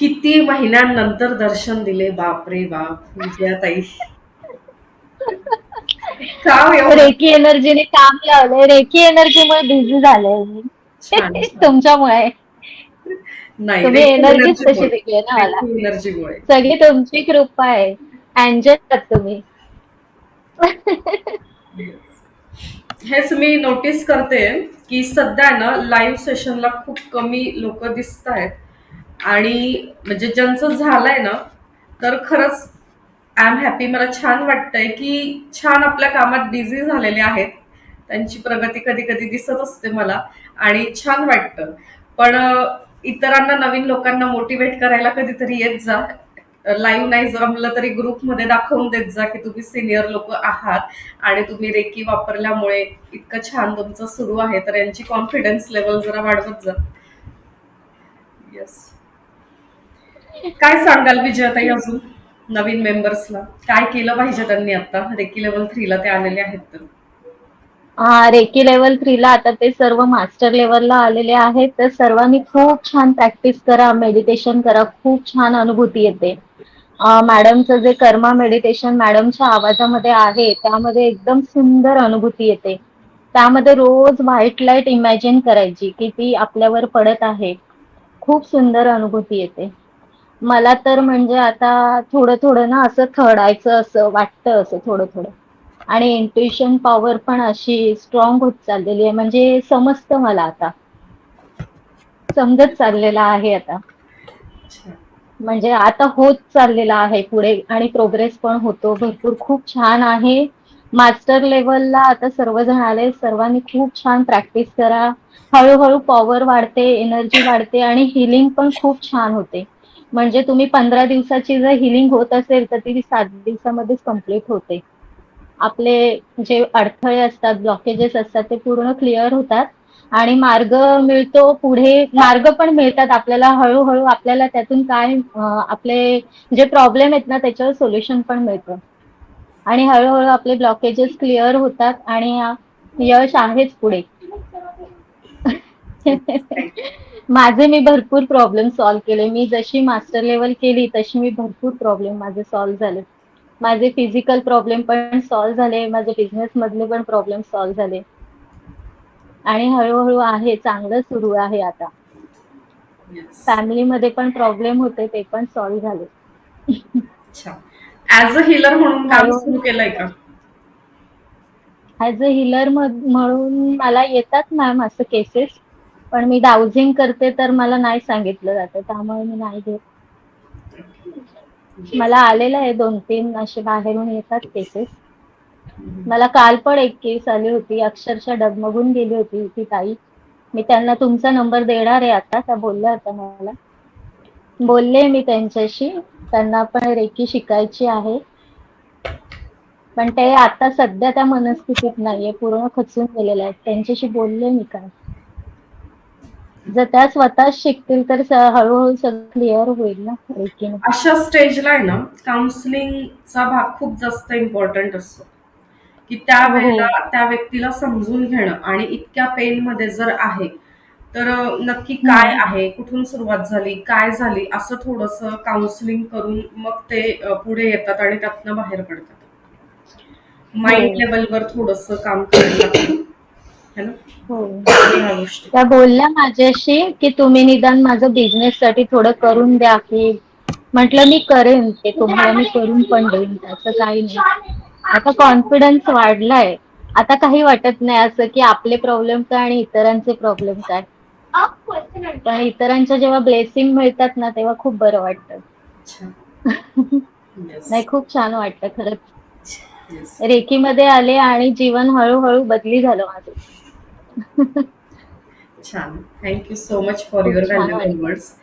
किती महिन्यांनंतर दर्शन दिले? बाप विजयाताई. का हो एवढं रेकी एनर्जीने काम लावलंय. रेकी एनर्जीमुळे बिझी झालंय मी. छान छान. तुमच्यामुळे. नाही तुम्ही एनर्जीच तशी एनर्जी दिली ना मला. एनर्जीमुळे सगळी तुमची कृपा आहे. अँजल आहात तुम्ही. हेच मी नोटीस करते की सध्या ना लाईव्ह सेशनला खूप कमी लोक दिसत आहेत आणि म्हणजे ज्यांचं झालंय ना तर खरंच आय एम हॅपी मला छान वाटतंय की छान आपल्या कामात बिझी झालेले आहेत. त्यांची प्रगती कधी कधी दिसत असते मला आणि छान वाटतं. पण इतरांना नवीन लोकांना मोटिवेट करायला कधीतरी येत जा. लाईव्ह नाही जमलं तरी ग्रुपमध्ये दाखवून देत जा की तुम्ही सिनियर लोक आहात आणि तुम्ही रेकी वापरल्यामुळे इतकं छान तुमचं सुरू आहे तर यांची कॉन्फिडन्स लेवल जरा वाढवत जा. येस काय सांगाल विजयाताई अजून नवीन मेंबर्सला काय केलं पाहिजे त्यांनी आता? रेकी लेवल थ्रीला ते आलेले आहेत तर. हा रेकी लेवल थ्रीला आता ते सर्व मास्टर लेवलला आलेले आहेत. तर सर्वांनी खूप छान प्रॅक्टिस करा मेडिटेशन करा. खूप छान अनुभूती येते. मॅडमचं जे कर्मा मेडिटेशन मॅडमच्या आवाजामध्ये आहे त्यामध्ये एकदम सुंदर अनुभूती येते. त्यामध्ये रोज व्हाईट लाइट इमॅजिन करायची की ती आपल्यावर पडत आहे. खूप सुंदर अनुभूती येते. मला तर म्हणजे आता थोडं थोडं ना असं थडायचं असं वाटतं असं थोडं थोडं. आणि इंट्युशन पॉवर पण अशी स्ट्रॉंग होत चाललेली आहे. म्हणजे समजतं मला आता. समजत चाललेला आहे आता. म्हणजे आता होत चाललेला आहे पुढे आणि प्रोग्रेस पण होतो. भरपूर खूप छान आहे. मास्टर लेवलला आता सर्वजण आले. सर्वांनी खूप छान प्रॅक्टिस करा. हळूहळू पॉवर वाढते एनर्जी वाढते आणि हिलिंग पण खूप छान होते. म्हणजे तुम्ही पंधरा दिवसाची जर हिलिंग होत असेल तर ती सात दिवसामध्येच कंप्लीट होते. आपले जे अडथळे असतात ब्लॉकेजेस असतात ते पूर्ण क्लिअर होतात. आणि मार्ग मिळतो पुढे मार्ग पण मिळतात आपल्याला. हळूहळू आपल्याला त्यातून काय आपले जे प्रॉब्लेम आहेत ना त्याच्यावर सोल्युशन पण मिळतं. आणि हळूहळू आपले ब्लॉकेजेस क्लिअर होतात आणि यश आहेच पुढे. माझे मी भरपूर प्रॉब्लेम सॉल्व्ह केले. मी जशी मास्टर लेवल केली तशी मी भरपूर प्रॉब्लेम माझे सॉल्व्ह झाले. माझे फिजिकल प्रॉब्लेम पण सॉल्व्ह झाले. माझे बिझनेस मधले पण प्रॉब्लेम सॉल्व्ह झाले. आणि हळूहळू आहे चांगलं सुरू आहे आता. Yes. फॅमिलीमध्ये पण प्रॉब्लेम होते ते पण सॉल्व्ह झाले. अच्छा. ऍज अ हिलर म्हणून काम. सुरू केलंय का? ऍज अ हिलर म्हणून मला येतात मॅम असं केसेस पण मी डाउजिंग करते तर मला नाही सांगितलं जातं त्यामुळे मी नाही घेत. मला आलेलं आहे दोन तीन असे बाहेरून येतात केसेस मला काल पण एक केस आली होती अक्षरशः डगमगून गेली होती ती ताई. मी त्यांना तुमचा नंबर देणार आहे आता त्या बोलल्या होत्या मला. बोलले मी त्यांच्याशी त्यांना पण रेकी शिकायची आहे. पण ते आता सध्या त्या मनस्थितीत नाहीये पूर्ण खचून गेलेले आहेत. त्यांच्याशी बोलले मी काय जर त्या स्वतः शिकतील तर हळूहळू सगळं क्लिअर होईल ना अशा स्टेजला आहे ना काउन्सिलिंगचा भाग खूप जास्त इम्पॉर्टंट असतो. की त्या हो. वेळेला त्या व्यक्तीला समजून घेणं आणि इतक्या पेन मध्ये जर आहे तर नक्की काय आहे कुठून सुरुवात झाली काय झाली असं थोडस काउन्सिलिंग करून मग ते पुढे येतात आणि त्यातनं बाहेर पडतात. माइंड. लेवलवर थोडस काम करायला है त्या बोलल्या माझ्याशी की तुम्ही निदान माझं बिझनेस साठी थोडं करून द्या की. म्हटलं मी करेन ते तुम्हाला मी करून पण देईन त्याचं काही नाही. आता कॉन्फिडन्स वाढलाय. आता काही वाटत नाही असं की आपले प्रॉब्लेम काय आणि इतरांचे प्रॉब्लेम काय. पण इतरांच्या जेव्हा ब्लेसिंग मिळतात ना तेव्हा खूप बरं वाटतं. नाही खूप छान वाटतं खरंच. Yes. रेकीमध्ये आले आणि जीवन हळूहळू बदली झालं माझं. छान थँक्यू सो मच फॉर खूप युअर छान व्हॅल्युएबल वाटलं. वर्ड्स